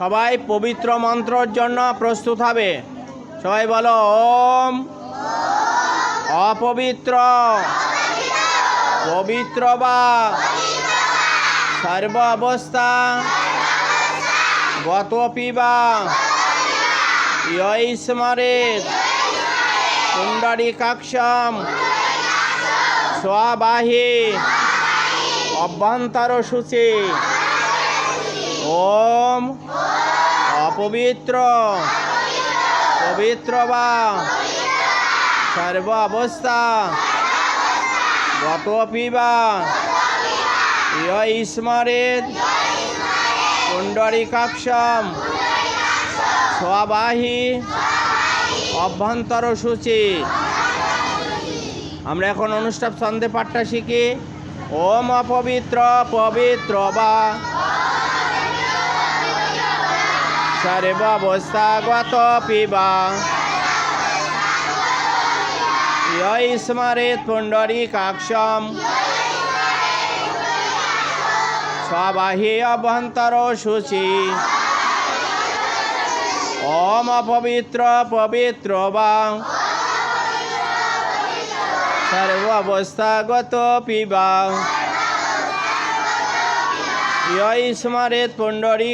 সবাই পবিত্র মন্ত্রর জন্য প্রস্তুত হবে। সবাই বলো, ওম অপবিত্র, পবিত্র বা সর্ব অবস্থা গত পিবা ইয়স্মরেত কুণ্ডরী কাক্ষম স্ববাহী অভ্যন্তর সূচি ওম অপবিত্র, পবিত্র বা সর্ব অবস্থা গত পিবা কুণ্ডরী কাক্ষম স্ববাহী অভ্যন্তর সূচি। আমরা এখন অনুষ্ঠান ছন্দে পাঠটা শিখি। ওম অপবিত্র, পবিত্র বা সর্ব অবস্থাগত পিবা। স্মরেত পুণ্ডরী কাক্ষম স্ববাহী অভ্যন্তর সূচি। ওম অপবিত্র পবিত্র বা। সর্ব অবস্থাগত পিবা। স্মরেত পুণ্ডরী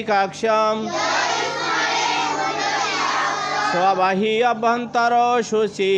স্ববাহী অভ্যন্তর সূচি